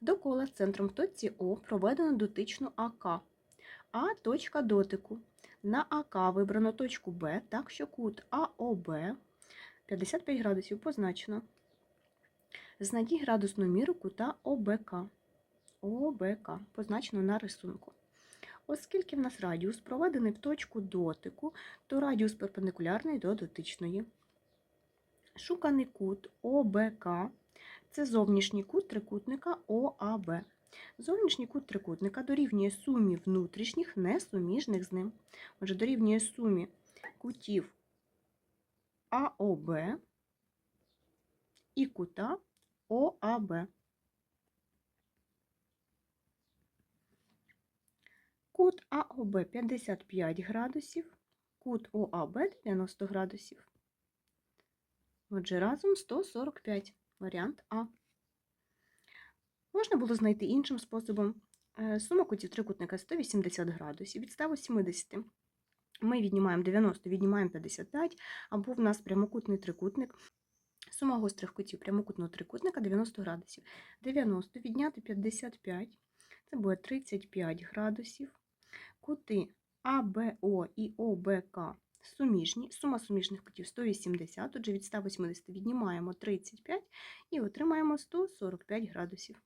До кола центром точці О проведено дотичну АК. А точка дотику. На АК вибрано точку Б, так що кут АОБ 55 градусів позначено. Знайдіть градусну міру кута ОБК. ОБК позначено на рисунку. Оскільки в нас радіус проведений в точку дотику, то радіус перпендикулярний до дотичної. Шуканий кут ОБК це зовнішній кут трикутника ОАБ. Зовнішній кут трикутника дорівнює сумі внутрішніх несуміжних з ним. Отже, дорівнює сумі кутів АОБ і кута ОАБ. Кут АОБ 55 градусів, кут ОАБ 90 градусів. Отже, разом 145. Варіант А. Можна було знайти іншим способом. Е, Сума кутів трикутника 180 градусів від 180. Ми віднімаємо 90, віднімаємо 55, або в нас прямокутний трикутник. Сума гострих кутів прямокутного трикутника 90 градусів. 90 відняти 55, це буде 35 градусів. Кути АБО і ОБК суміжні. Сума суміжних котів 180, отже від 180 віднімаємо 35 і отримаємо 145 градусів.